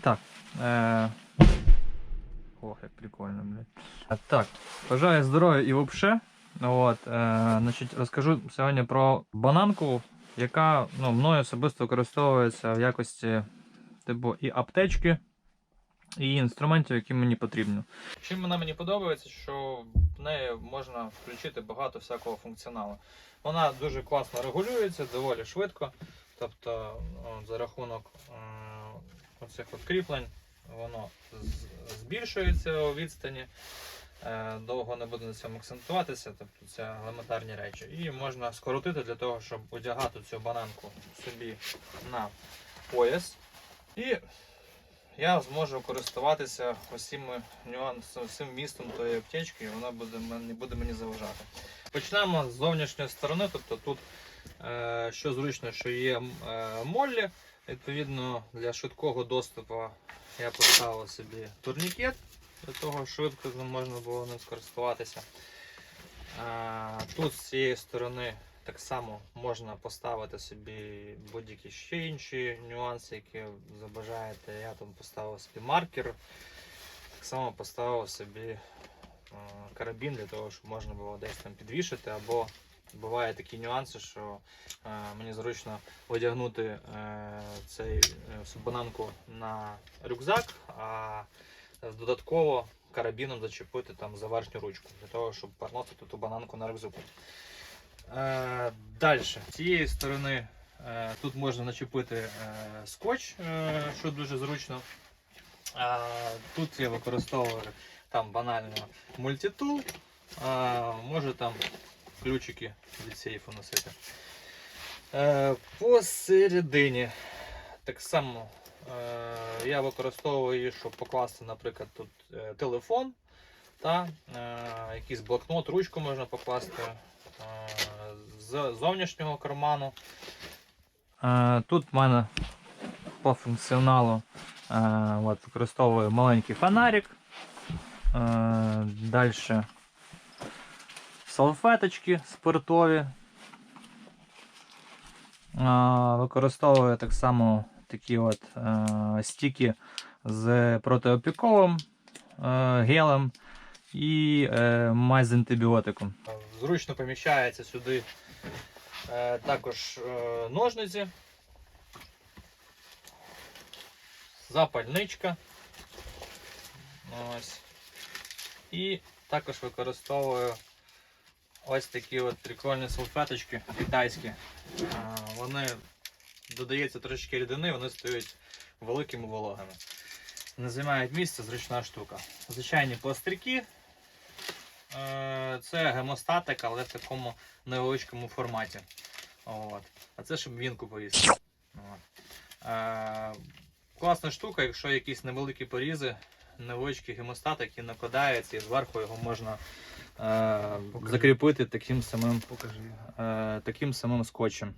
Так. Е... Ох, як прикольно, блядь. Так, бажаю здоров'я і вообще. От, е, значить, розкажу сьогодні про бананку, яка ну, мною особисто використовується в якості типу і аптечки, і інструментів, які мені потрібні. Чим вона мені подобається, що в неї можна включити багато всякого функціоналу. Вона дуже класно регулюється, доволі швидко. Тобто о, за рахунок е, оцих от кріплень воно збільшується у відстані. Е, Довго не буду на цьому акцентуватися, тобто це елементарні речі. І можна скоротити для того, щоб одягати цю бананку собі на пояс. І я зможу користуватися усіми нюансами, всім містом тої аптечки, і вона буде, не буде мені заважати. Почнемо з зовнішньої сторони, тобто тут е, що зручно, що є е, моллі. Відповідно, для швидкого доступу я поставив собі турнікет, для того швидко можна було ним скористуватися. Тут з цієї сторони так само можна поставити собі будь-які ще інші нюанси, які забажаєте. Я там поставив собі маркер, так само поставив собі карабін для того, щоб можна було десь там підвішати, або бувають такі нюанси, що е, мені зручно одягнути е, цей, е, бананку на рюкзак, а додатково карабіном зачепити там за верхню ручку, для того, щоб переносити ту бананку на рюкзаку. Е, Далі, з цієї сторони е, тут можна начепити е, скотч, е, що дуже зручно. Е, Тут я використовую там банально мультитул, е, можу там ключики від сейфу носити. Е, Посередині так само е, я використовую щоб покласти, наприклад, тут е, телефон та якийсь блокнот, ручку можна покласти з зовнішнього карману. Тут в мене по функціоналу от, використовую маленький фонарик. Далі салфеточки спиртові. Використовую так само такі от е, стіки з протиопіковим е, гелем і е, мазь з антибіотиком. Зручно поміщається сюди також ножниці, запальничка. Ось. І також використовую ось такі от прикольні салфеточки китайські. Вони додається трошечки рідини, вони стають великими вологими. Не займають місця, зручна штука. Звичайні пластирки. Е, Це гемостатик, але в такому невеличкому форматі. От. А це щоб вінку повісити. Е, Класна штука, якщо якісь невеликі порізи, невеличкий гемостат, який накладається, і зверху його можна Покажи. закріпити таким самим Покажи. е, таким самим скотчем.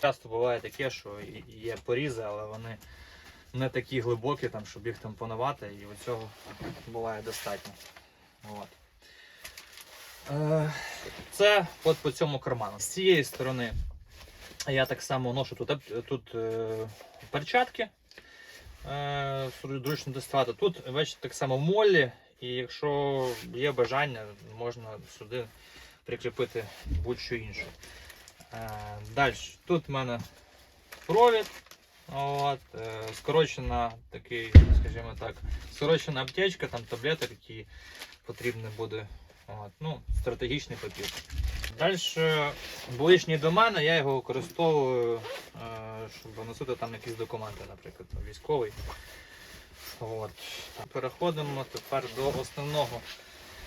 Часто буває таке, що є порізи, але вони не такі глибокі, там, щоб їх тампонувати, і цього буває достатньо. От. Е, Це от по цьому карману. З цієї сторони я так само ношу тут, тут е, перчатки. Е, зручно доставати. Тут, бачите, так само молі, і якщо є бажання, можна сюди прикріпити будь-що інше. Е, Далі, тут в мене провід. От, е, скорочена такий, скажімо так, скорочена аптечка, там таблеток, які потрібні буде. От, ну, стратегічний папір. Далі, ближній до мене, я його використовую, е, щоб носити там якісь документи, наприклад, військовий. От. Переходимо тепер до основного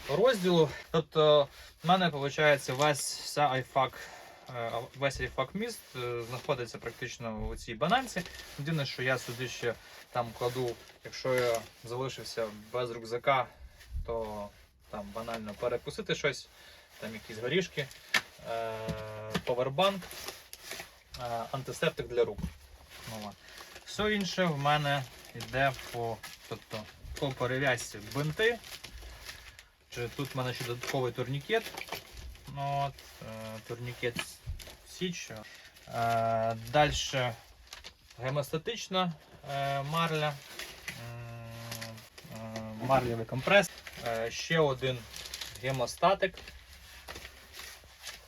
розділу. Тобто, в мене виходить весь вся iFAQ, е, весь iFAQ міст е, знаходиться практично у цій бананці. Єдине, що я сюди ще там кладу, якщо я залишився без рюкзака, то там банально перекусити щось, там якісь горішки, е, повербанк, антисептик для рук. Ну. Все інше в мене йде по, тобто, по перев'язці бинти. Тут в мене ще додатковий турнікет. Ну, от, е, турнікет Січ. Е, Далі гемостатична е, марля. марлєвий компрес, ще один гемостатик,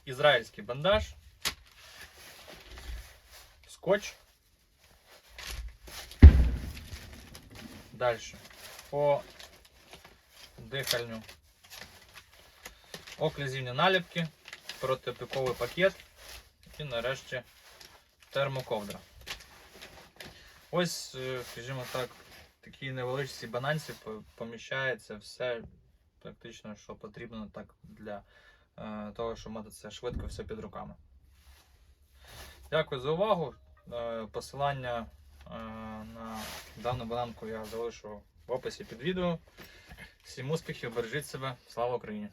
ізраїльський бандаж, скотч. Далі. По дихальню. Оклюзивні наліпки, протипіковий пакет і нарешті термоковдра. Ось, е, скажімо так, в такій невеличкій бананці поміщається все практично, що потрібно так для е, того, щоб мати це швидко все під руками. Дякую за увагу. Е, Посилання е, на дану бананку я залишу в описі під відео. Всім успіхів, бережіть себе, слава Україні!